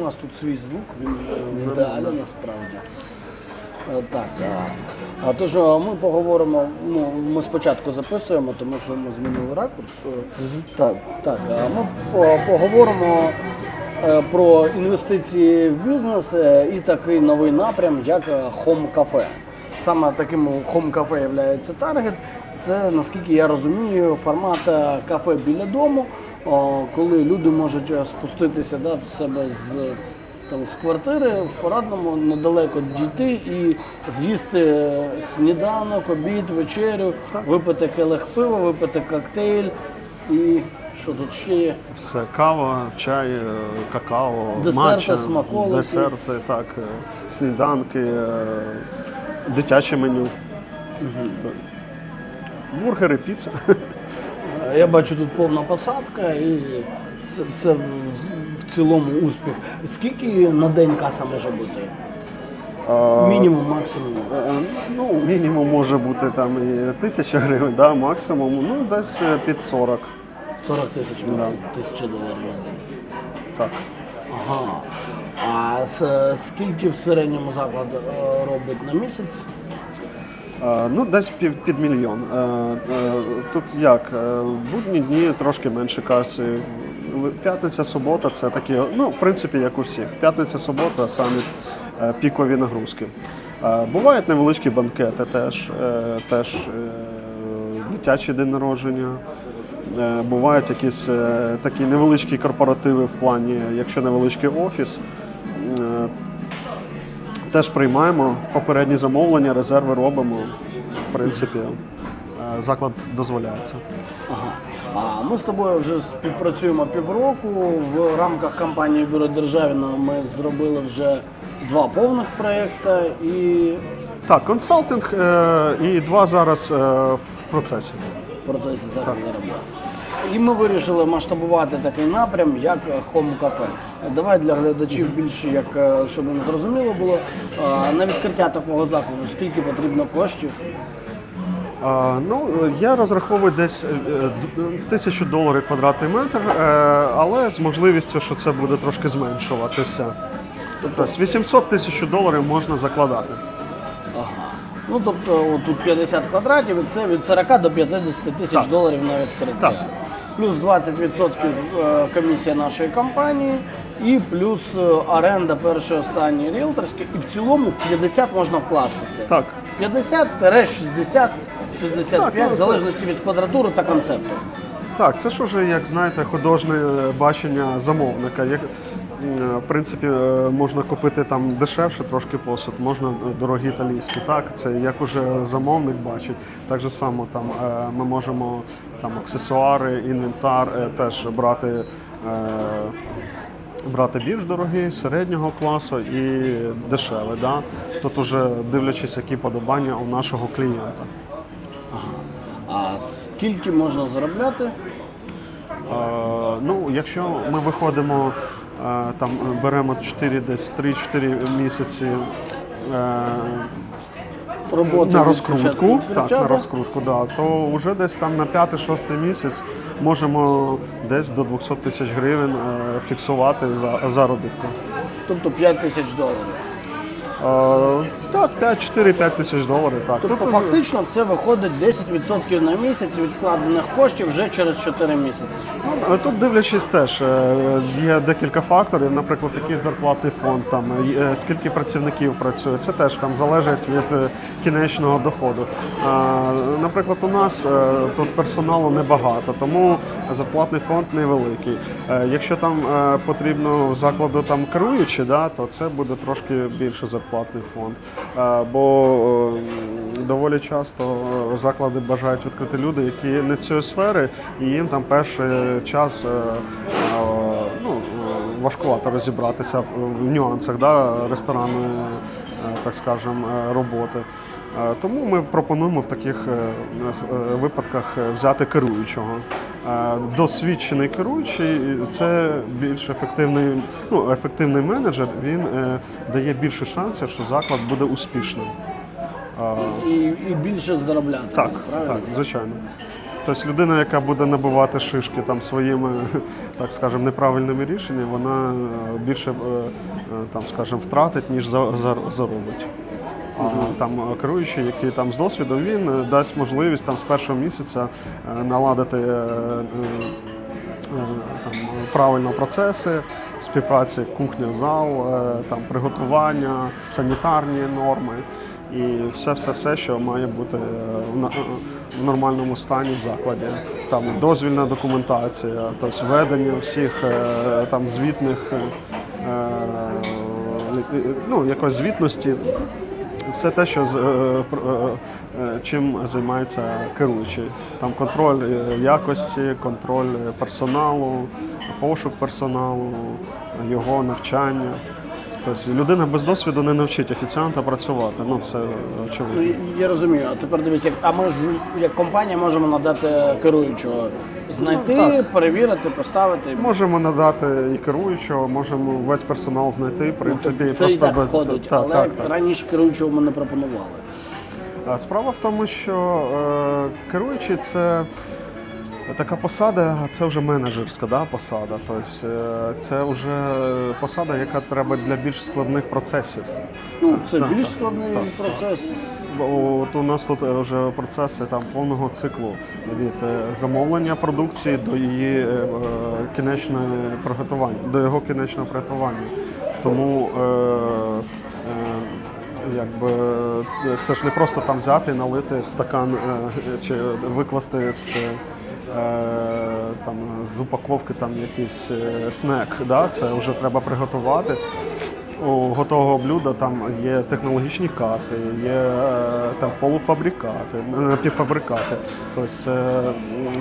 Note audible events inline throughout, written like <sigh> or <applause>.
У нас тут свій звук, він ідеальний насправді. Е, Так, а, тож ми поговоримо. Ну, ми спочатку записуємо, тому що ми змінили ракурс. Е, Так, так. Ми поговоримо е, про інвестиції в бізнес і такий новий напрям, як Cafe. Саме таким Cafe є таргет. Це наскільки я розумію, формат кафе біля дому, коли люди можуть е, спуститися да, в себе з там з квартири в порадному недалеко дійти і з'їсти е, сніданок, обід, вечерю, випити келих пива, випити коктейль і що тут ще є? Все, кава, чай, е, какао, Десерти, матча, смаколики. десерти, так, е, сніданки, е, дитяче меню. Так. Бургери, піца. <laughs> Я бачу тут повна посадка і це, це в, в цілому успіх. Скільки на день каса може бути? Мінімум, максимум. Ну, мінімум може бути там і тисяча гривень, да, максимум, ну десь е, під 40. 40 тисяч тисячі доларів. Так. Ага. А скільки в середньому заклад е, робить на місяць? Е, Ну, десь пів, під мільйон. Е, е, Тут як? В будні дні трошки менше каси. П'ятниця, субота це такі, ну, в принципі, як у всіх. П'ятниця, субота самі пікові нагрузки. Бувають невеличкі банкети теж, теж дитячий день народження. Бувають якісь такі невеличкі корпоративи в плані, якщо невеличкий офіс. Теж приймаємо попередні замовлення, резерви робимо. В принципі, е, заклад дозволяється. Ага. А ми з тобою вже співпрацюємо півроку. В рамках кампанії Бюро Державіна ми зробили вже два повних проєкти і Так, консалтинг е, і два зараз е, в процесі. в процесі зараз заробляємо. І ми вирішили масштабувати такий напрям, як Home Cafe. Давай для глядачів більше, як е, щоб їм зрозуміло було. е, На відкриття такого закладу скільки потрібно коштів? А, ну, е, я розраховую десь е, тисячу доларів квадратний метр, е, але з можливістю, що це буде трошки зменшуватися. Тобто 800 тисяч доларів можна закладати. Ага. Ну тобто тут 50 квадратів, і це від 40 до 50 тисяч доларів на відкриття. Так. Плюс 20% е, комісія нашої компанії, і плюс е, оренда першої останньої ріелторської. І в цілому в 50 можна вкластися. Так. 50-60, 65, Так, ну, в залежності від квадратури та концепту. Так, це ж уже, як знаєте, художнє бачення замовника. Як, в принципі, е, можна купити там дешевше трошки посуд, можна дорогі італійські. Так, це як уже замовник бачить. Так же само там е, ми можемо там аксесуари, інвентар е, теж брати. Брати більш дорогий, середнього класу і дешевий. Да? Тут уже дивлячись, які подобання у нашого клієнта. А скільки можна заробляти? Ну, якщо ми виходимо, там беремо 4, десь 3-4 місяці е, Роботи на розкрутку, так, на розкрутку, да, то вже десь там на 5-6 місяць можемо десь до 200 тисяч гривень е, фіксувати за заробітку. Тобто 5 тисяч доларів. Е, Так, 5-4-5 тисяч доларів. Так. Тобто Тут, фактично це виходить 10% на місяць відкладених коштів вже через 4 місяці. Ну, Тут дивлячись теж, е, є декілька факторів, наприклад, який зарплатний фонд, там, е, скільки працівників працює, це теж там залежить від е, кінечного доходу. Наприклад, у нас е, тут персоналу небагато, тому зарплатний фонд невеликий. Е, Якщо там е, потрібно в закладу там керуючі, да, то це буде трошки більше зарплатний фонд. Е, Бо е, доволі часто е, заклади бажають відкрити люди, які не з цієї сфери, і їм там перший час ну, важкувато розібратися в, нюансах да, ресторанної, так скажемо, роботи. Тому ми пропонуємо в таких випадках взяти керуючого. Досвідчений керуючий це більш ефективний, ну, ефективний менеджер. Він е, дає більше шансів, що заклад буде успішним. І, і більше заробляти. Так, правильно? так, звичайно. Тобто людина, яка буде набивати шишки там своїми, так скажемо, неправильними рішеннями, вона е, більше е, там, скажімо, втратить, ніж за- за- заробить. А там е, керуючий, який там з досвідом, він е, дасть можливість там з першого місяця е, наладити там, правильно процеси співпраці кухня, зал, там приготування, санітарні норми і все, все, все, що має бути в нормальному стані в закладі. Там дозвільна документація, тобто ведення всіх там звітних. Ну, якось звітності, все те, що е, е, чим займається керуючий. Там контроль е, якості, контроль персоналу, пошук персоналу, його навчання. Тобто людина без досвіду не навчить офіціанта працювати. Ну це Ну, очевидно. я розумію. А тепер дивіться, а ми ж як компанія можемо надати керуючого, знайти, Ну, так. перевірити, поставити. Можемо надати і керуючого, можемо весь персонал знайти. В принципі, Ну, Це і так без- входить, так, але так, так. раніше керуючого ми не пропонували. Справа в тому, що е, керуючий це така посада, це вже менеджерська да, посада. Тобто е, це вже посада, яка треба для більш складних процесів. Ну, це Так, більш складний так. процес. Бо От у нас тут е, вже процеси там повного циклу від е, замовлення продукції до її е, е, приготування, до його кінечного приготування. Тому е, е, якби це ж не просто там взяти, налити стакан е, чи викласти з. Там з упаковки там якийсь снек, да? це вже треба приготувати. У готового блюда там є технологічні карти, є е, там полуфабрикати, напівфабрикати. Тобто це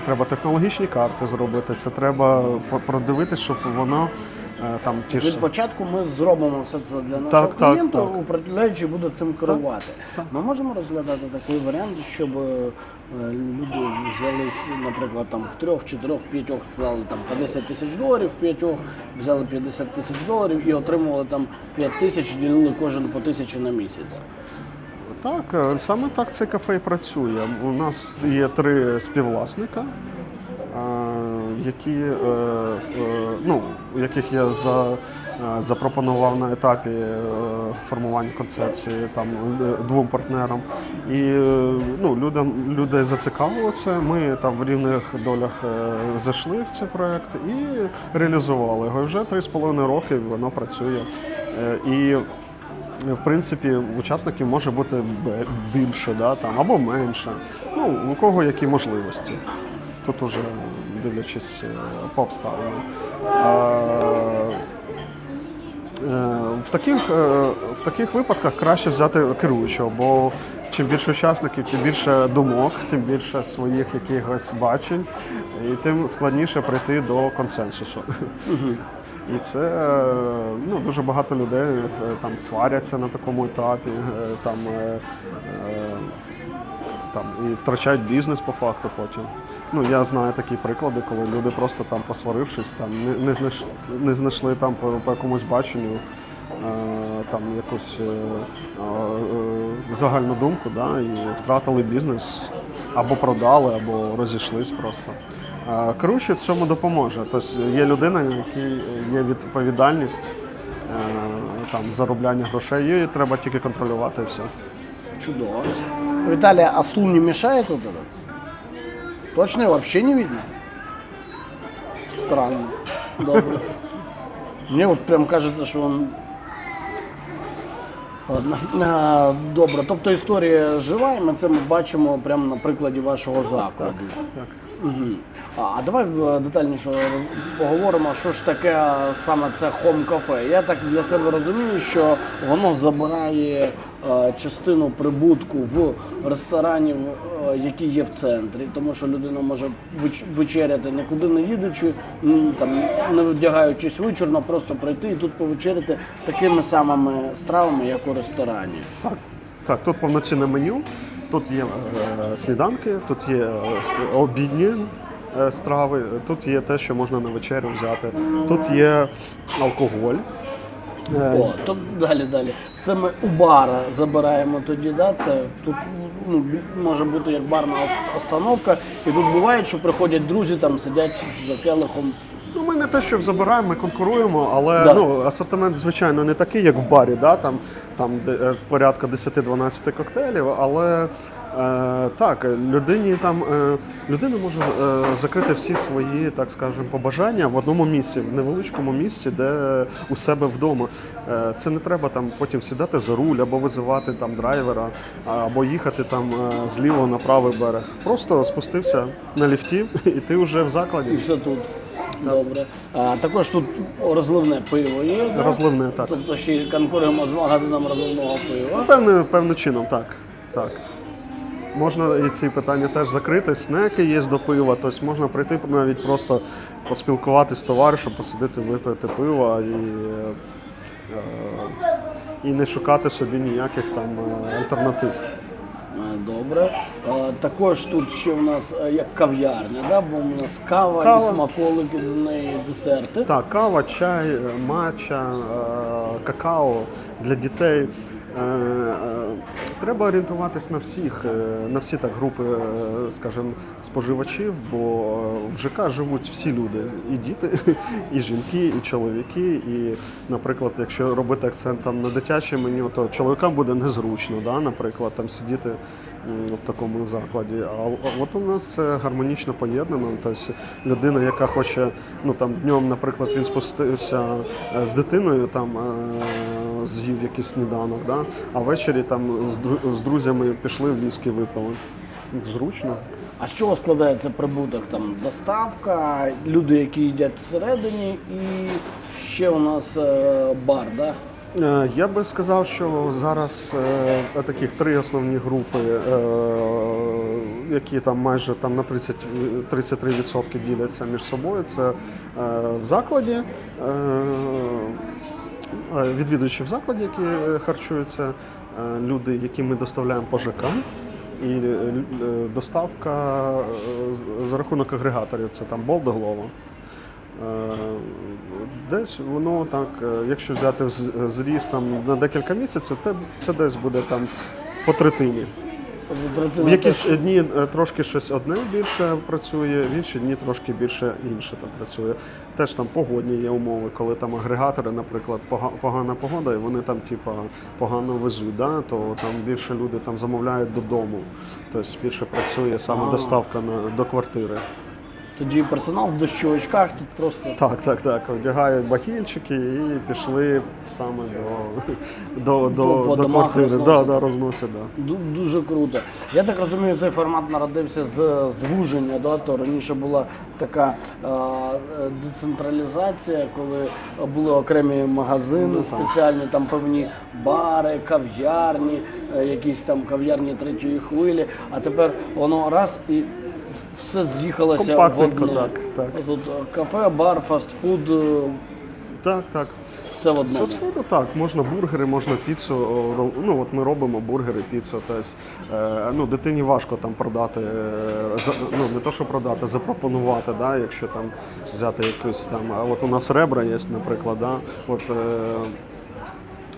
треба технологічні карти зробити. Це треба продивитися, щоб воно там ті ж Від початку ми зробимо все це для нашого Так, так, клієнта, так. управляючий буде цим керувати. Ми можемо розглядати такий варіант, щоб е, люди взялись, наприклад, там в трьох, чотирьох, п'ятьох склали там по 10 тисяч доларів, в п'ятьох взяли 50 тисяч доларів і отримували там 5 тисяч, ділили кожен по тисячі на місяць. Так, е, саме так це кафе і працює. У нас є три співвласника, е, які, е, е, ну, яких я за, е, запропонував на етапі формування концепції там, двом партнерам. І ну, людям, людей зацікавило це. Ми там в рівних долях зайшли в цей проект і реалізували його. І вже три з половиною роки воно працює. І в принципі, учасників може бути більше, да, там, або менше. Ну, у кого які можливості. Тут уже дивлячись е, по обставинам. Е, В таких, е, в таких випадках краще взяти керуючого, бо чим більше учасників, тим більше думок, тим більше своїх якихось бачень, і тим складніше прийти до консенсусу. І це ну, дуже багато людей там сваряться на такому етапі, там, там, і втрачають бізнес по факту потім. Ну, я знаю такі приклади, коли люди просто там посварившись, там, не, не, знайш, не знайшли там по, по якомусь баченню е, там, якусь е, е, загальну думку да, і втратили бізнес, або продали, або розійшлись просто. Е, Керуючий цьому допоможе. Тобто є людина, якій є відповідальність там, заробляння грошей, її треба тільки контролювати і все. Чудово. Виталий, а стул не мешает вот этот? Точно его вообще не видно? Странно. Добре. Мне вот прям кажется, что он... Ладно. Добре. Тобто історія жива, і ми це ми бачимо прямо на прикладі вашого закладу. Мгм. А, давай е, детальніше поговоримо, що ж таке саме це хом кафе. Я так для себе розумію, що воно забирає е, частину прибутку в ресторанів, е, які є в центрі, тому що людина може вечеряти нікуди не їдучи, там не вдягаючись вичурно, просто прийти і тут повечеряти такими самими стравами, як у ресторані. Так, так, тут повноцінне меню, тут є е, сніданки, тут є е, обідні е, страви, тут є те, що можна на вечерю взяти, тут є алкоголь. О, то далі, далі. Це ми у бара забираємо тоді, да? Це тут ну, може бути як барна остановка. І тут буває, що приходять друзі, там сидять за келихом. Не те, що забираємо, ми конкуруємо, але Да. ну, асортимент, звичайно, не такий, як в барі, да? там, там де, е, порядка 10-12 коктейлів, але е, так, людині там е, людина може е, закрити всі свої, так скажемо, побажання в одному місці, в невеличкому місці, де у себе вдома. Е, це не треба там потім сідати за руль або визивати там драйвера, або їхати там е, зліво на правий берег. Просто спустився на ліфті, <laughs> і ти вже в закладі. І все тут. Добре. А, також тут розливне пиво є. да? Розливне, так. Тобто ще конкуруємо з магазином розливного пива. Певним, певним чином, так. так. Можна і ці питання теж закрити. Снеки є до пива, тобто можна прийти навіть просто поспілкуватися з товаришем, посидити, випити пиво і, е, і не шукати собі ніяких там е, альтернатив. Добре. А, також тут ще у нас е, як кав'ярня, да? бо у нас кава, Кава. і смаколики до неї, десерти. Так, кава, чай, мача, матча, е, какао для дітей. Е, е, Треба орієнтуватись на всіх, е, на всі так групи, скажімо, споживачів, бо в ЖК живуть всі люди, і діти, <laughs> і жінки, і чоловіки. І, наприклад, якщо робити акцент там на дитяче меню, то чоловікам буде незручно, да, наприклад, там сидіти в такому закладі. А от у нас це гармонічно поєднано. Тобто людина, яка хоче, ну там днем, наприклад, він спустився з дитиною, там з'їв якийсь сніданок, да? а ввечері там з, друзями пішли в ліски випили. Зручно. А з чого складається прибуток? Там доставка, люди, які їдять всередині, і ще у нас е, бар, да? Е, Я би сказав, що зараз е, таких три основні групи, е, які там майже там на 30, 33% діляться між собою. Це е, в закладі, е, відвідувачі в закладі, які е, харчуються, е, люди, які ми доставляємо по ЖК. І е, доставка за рахунок агрегаторів, це там. Е, Десь воно так, якщо взяти вз- зріст там на декілька місяців, це десь буде там по третині. В якісь дні е, трошки щось одне більше працює, в інші дні трошки більше інше там працює. Теж там погодні є умови, коли там агрегатори, наприклад, погана погода, і вони там типа погано везуть, да, то там більше люди там замовляють додому. Тобто більше працює саме доставка на, до квартири. Тоді персонал в дощовичках тут просто Так, так, так. Одягають бахільчики і пішли саме до, до, до, до квартири. Да, да, розносять, да. Дуже круто. Я так розумію, цей формат народився з звуження. Да? То раніше була така е, децентралізація, коли були окремі магазини, спеціальні там певні бари, кав'ярні, е, якісь там кав'ярні третьої хвилі. А тепер воно раз і все з'їхалося в Компактненько, так, так. Тут е, кафе, бар, фастфуд, е, Так, так. все в одному. Фастфуду так, можна бургери, можна піцу. о, ро- Ну от ми робимо бургери, піцу. Тобто, е, ну, дитині важко там продати, е, за- ну не то, що продати, запропонувати, да, якщо там взяти якусь там. А от у нас ребра є, наприклад, да, от. Е,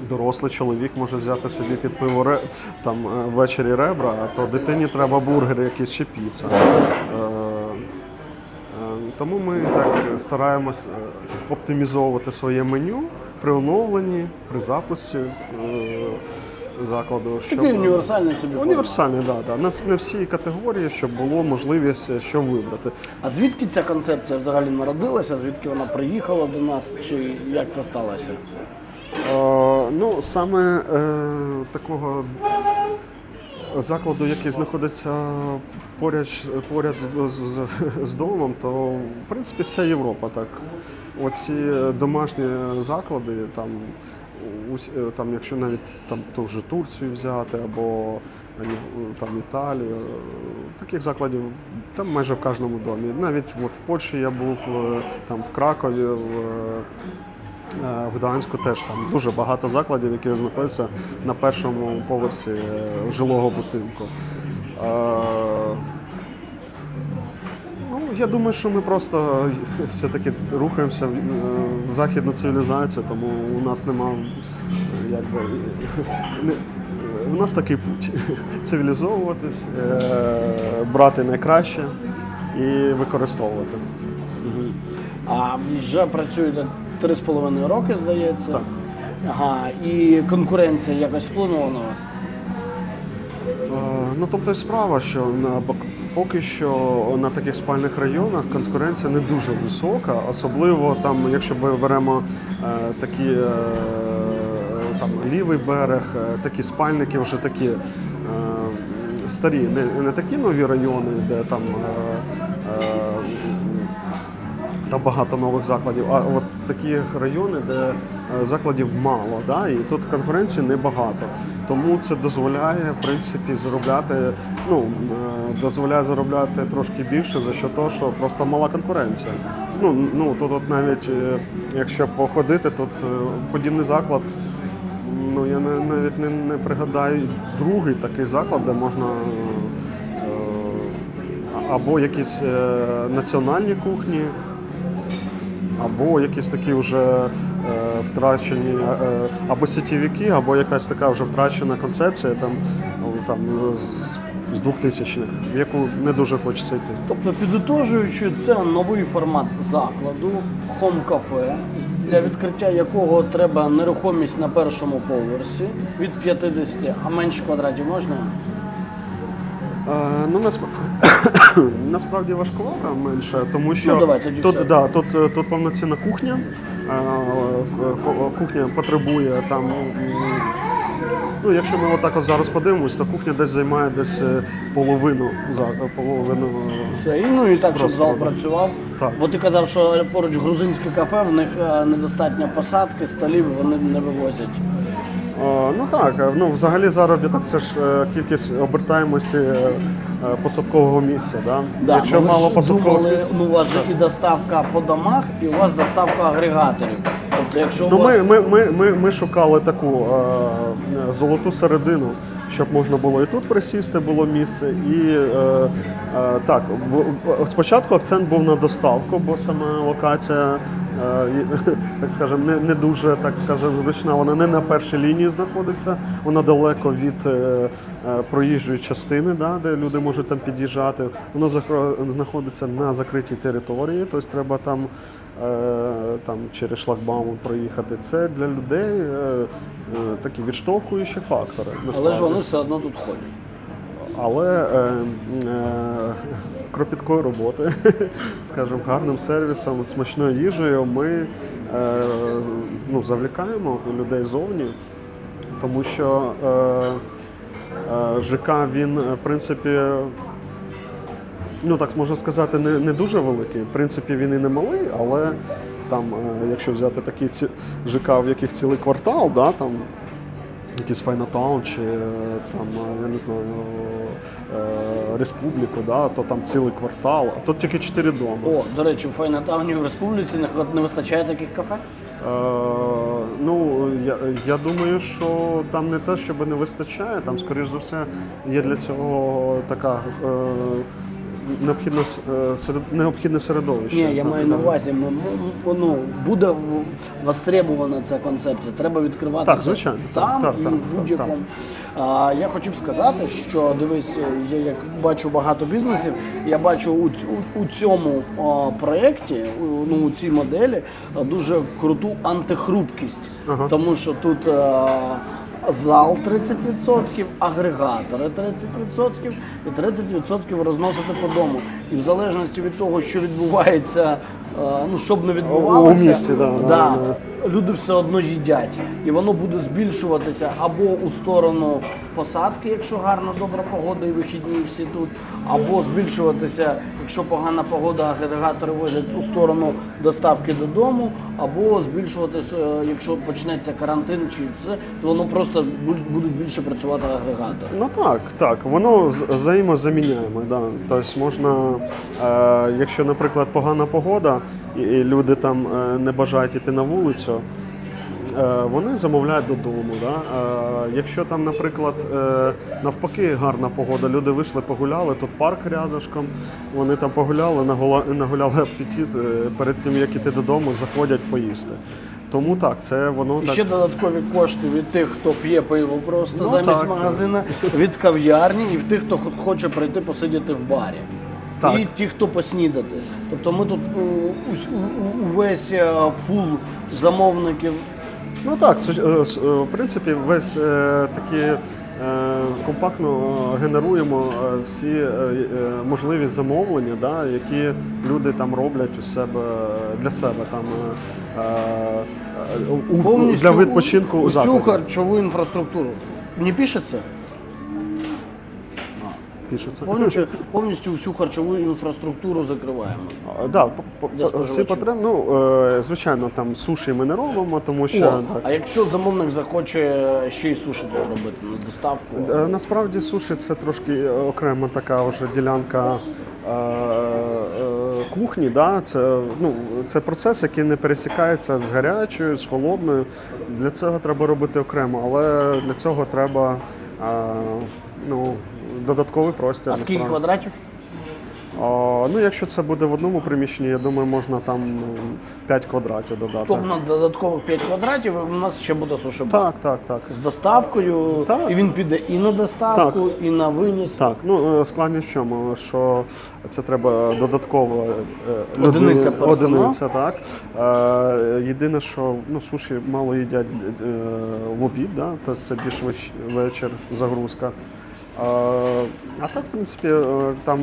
Дорослий чоловік може взяти собі під пиво там е, ввечері ребра, а то дитині треба бургер якийсь чи піца. Е, Е, Тому ми так стараємось оптимізовувати своє меню при оновленні, при запусті е, закладу. Такий універсальний собі. Універсальний, да, да. На, всі категорії, щоб було можливість що вибрати. А звідки ця концепція взагалі народилася? Звідки вона приїхала до нас? Чи як це сталося? Е, ну, саме е, такого закладу, який знаходиться поряд, поряд з, з, з домом, то в принципі вся Європа так. Оці домашні заклади, там, е, там, якщо навіть там ту ж Турцію взяти або е, там, Італію, таких закладів там майже в кожному домі. Навіть от в Польщі я був, е, там в Кракові, в, Е, в Гданську теж там дуже багато закладів, які знаходяться на першому поверсі е, жилого будинку. Е, ну, я думаю, що ми просто все-таки рухаємося в західну цивілізацію, тому у нас нема якби <laughs> не, у нас такий путь <laughs> цивілізовуватись, брати найкраще і використовувати. А вже працюють 3,5 роки, здається. Так. Ага, і конкуренція якось вплинула на вас? Е, ну тобто справа, що на поки що на таких спальних районах конкуренція не дуже висока, особливо там, якщо ми беремо е, такі е, там лівий берег, е, такі спальники, вже такі е, старі, не, не такі нові райони, де там. Е, е, та багато нових закладів, а от такі райони, де е, закладів мало, да, і тут конкуренції небагато. Тому це дозволяє, в принципі, заробляти, ну, е, дозволяє заробляти трошки більше за що того, що просто мала конкуренція. Ну, ну тут от навіть е, якщо походити, тут подібний заклад. Ну, я навіть не, не пригадаю другий такий заклад, де можна або якісь національні кухні, або якісь такі вже е, втрачені, е, або сітєвіки, або якась така вже втрачена концепція там, там з, з 2000-х, в яку не дуже хочеться йти. Тобто, підытожуючи, це новий формат закладу, хом-кафе, для відкриття якого треба нерухомість на першому поверсі від 50, а менше квадратів можна? Е, ну, насп... <coughs> насправді важкувато менше, тому що Ну, давай, тоді тут, все. да, тут, е, тут повноцінна кухня. Е, Кухня потребує там. Ну, якщо ми отак от зараз подивимось, то кухня десь займає десь е, половину за половину. Все, і ну і так, щоб зал працював. Так. Бо ти казав, що поруч грузинське кафе, в них е, недостатньо посадки, столів, вони не вивозять. Е, Ну так, е, ну взагалі заробіток це ж е, кількість обертаємості е, е, посадкового місця. Да? Да, Якщо ну, ви мало ж посадкових думали, місць. ну, у вас же і доставка по домах, і у вас доставка агрегаторів. Тобто, якщо у Ну, вас... ми, ми, ми, ми, ми шукали таку е, золоту середину, щоб можна було і тут присісти, було місце. І е, е, так, бу- спочатку акцент був на доставку, бо сама локація, е, <laughs> так скажемо, не, не дуже так скажемо, зручна. Вона не на першій лінії знаходиться, вона далеко від е, е, проїжджої частини, да, де люди можуть там під'їжджати. Вона знаходиться на закритій території, тобто треба там е, там через шлагбаум проїхати. Це для людей е, е, такі відштовхуючі фактори. Але ж вони все одно тут ходять. Але е, е, кропіткої роботи, <laughs> скажімо, гарним сервісом, смачною їжею ми е, ну, завлікаємо людей зовні, тому що е, е, ЖК він, в принципі, ну так можна сказати, не, не дуже великий. В принципі, він і не малий, але там, е, якщо взяти такі ці ЖК, в яких цілий квартал, да, там якийсь Файнатаун чи е, там, е, я не знаю, е, Республіку, да, то там цілий квартал, а тут тільки чотири доми. О, до речі, в Файнатауні в республіці не, не вистачає таких кафе? Е, ну, я, я думаю, що там не те, щоб не вистачає, там, скоріш за все, є для цього така. Е, Необхідне, е, серед, необхідне середовище. Ні, я маю на увазі, ну, буде востребована ця концепція. Треба відкривати Так, звичайно, там так, і так, в будь-якому. А, я хотів сказати, що дивись, я як бачу багато бізнесів, я бачу у, у, у цьому о, проєкті, у, ну, у цій моделі дуже круту антихрупкість. Ага. Тому що тут. е, Зал 30%, агрегатори 30% і 30% розносити по дому. І в залежності від того, що відбувається, е, ну щоб не відбувалося, У місті, да, да, да, да. Люди все одно їдять. І воно буде збільшуватися або у сторону посадки, якщо гарна добра погода і вихідні всі тут, або збільшуватися, якщо погана погода, агрегатори возять у сторону доставки додому, або збільшуватися, е, якщо почнеться карантин чи все, то воно просто будуть більше працювати агрегатори. Ну так, так, воно взаємозаміняємо. Да. Тобто можна, е, якщо, наприклад, погана погода, і, люди там е, не бажають йти на вулицю, е, вони замовляють додому. Да? Е, якщо там, наприклад, навпаки гарна погода, люди вийшли, погуляли, тут парк рядышком, вони там погуляли, нагуляли апетит, перед тим як іти додому, заходять поїсти. Тому так, це воно І так. ще додаткові кошти від тих, хто п'є пиво просто Ну, замість так. магазина, від кав'ярні і в тих, хто хоче прийти посидіти в барі. Так. І ті, хто поснідати. Тобто ми тут у- у- у- увесь е, пул замовників. Ну так, е, е, в принципі, весь е, такі е, компактно е, генеруємо е, всі е, е, можливі замовлення, да, які люди там роблять у себе для себе там е, е, у- для відпочинку у усю закладі. харчову інфраструктуру. Не пишеться? Пишеться. Повністю, повністю всю харчову інфраструктуру закриваємо. А, Да, по- по- Для всі споживачів. потреби. Ну, е, звичайно, там суші ми не робимо, тому що О, так. а якщо замовник захоче ще й суші тут робити на доставку? Е, Насправді суші це трошки окрема така вже ділянка е, е, кухні. Да? Це, ну, це процес, який не пересікається з гарячою, з холодною. Для цього треба робити окремо, але для цього треба е, ну, додатковий простір. А скільки насправді. квадратів? О, ну, якщо це буде в одному приміщенні, я думаю, можна там ну, 5 квадратів додати. Тобто на додаткових 5 квадратів у нас ще буде суші Так, так, так. з доставкою, Так. і він піде і на доставку, і на виніс. Так, ну е, складність в чому, що це треба додатково е, Одиниця персоналу. одиниця, так. Е, єдине, що ну, суші мало їдять е, в обід, да? то це більш веч- вечір загрузка. А так, в принципі, е, там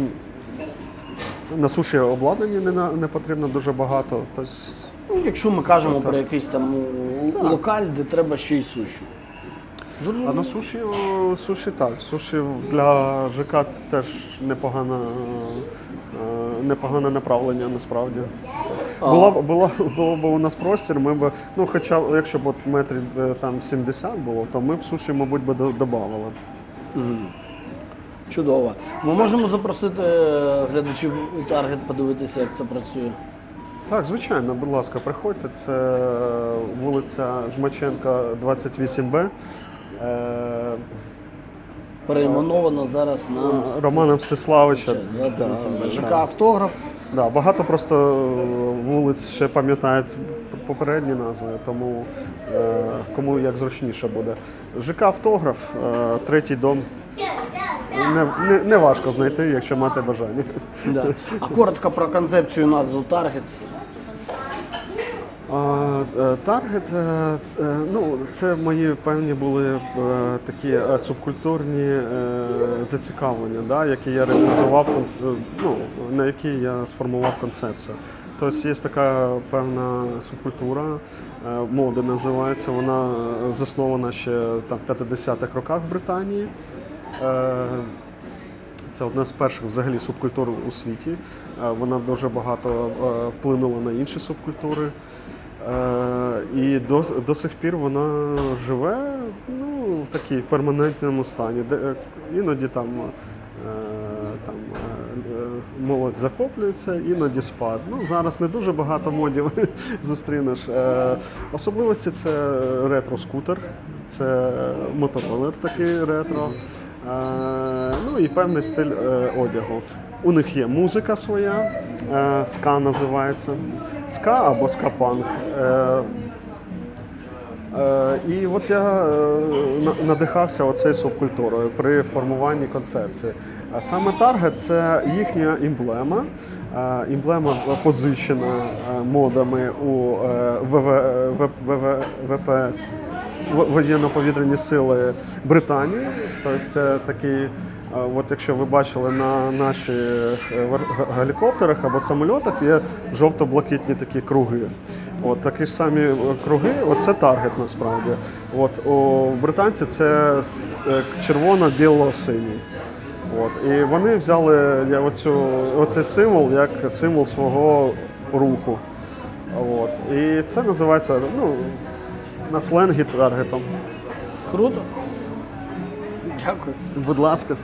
на суші обладнання не, не потрібно дуже багато. Тобто, Ну, якщо ми кажемо Так. про якийсь там у- локаль, де треба ще й суші. А на суші, суші так. Суші для ЖК це теж непогане, непогане направлення насправді. Була, була, було б у нас простір, ми б, ну хоча якщо б от метрів е, там 70 було, то ми б суші, мабуть, би до- додавали. Чудово. Ми можемо запросити е, глядачів у таргет подивитися, як це працює. Так, звичайно, будь ласка, приходьте. Це вулиця Жмаченка, 28Б. Е, Перейменовано зараз на Романа Мстиславича. 28 Да, ЖК автограф. Да, багато просто вулиць ще пам'ятають попередні назви, тому е, кому як зручніше буде. ЖК автограф, е, третій дом. Не, не, не важко знайти, якщо мати бажання. Да. А коротко про концепцію назву таргет. Е, Таргет, е, е, ну, це мої певні були такі субкультурні зацікавлення, да, які я реалізував, ну, на які я сформував концепцію. Тобто є така певна субкультура, мода називається, вона заснована ще там, в 50-х роках в Британії. Е, це одна з перших взагалі субкультур у світі. Е, Вона дуже багато е, вплинула на інші субкультури. І до, до сих пір вона живе ну, в такій перманентному стані. Де іноді там, там молодь захоплюється, іноді спад. Ну, зараз не дуже багато модів <laughs> зустрінеш. Особливості це ретро-скутер, це моторолер такий ретро. Е, Ну і певний стиль е, одягу. У них є музика своя, е, ска називається. Ска або скапанк. І от я надихався оцею субкультурою при формуванні концепції. А саме Таргет це їхня емблема. Емблема позичена модами у ВВ, ВПС воєнно-повітряні сили Британії. Тобто це такий. е, От якщо ви бачили на наших е, гелікоптерах або самольотах, є жовто-блакитні такі круги. От такі ж самі е, круги, оце таргет насправді. От у британців це червоно-біло-синій. От. І вони взяли оцю, оцей символ як символ свого руху. От. І це називається ну, на сленгі таргетом. Круто. Дякую. Будь ласка.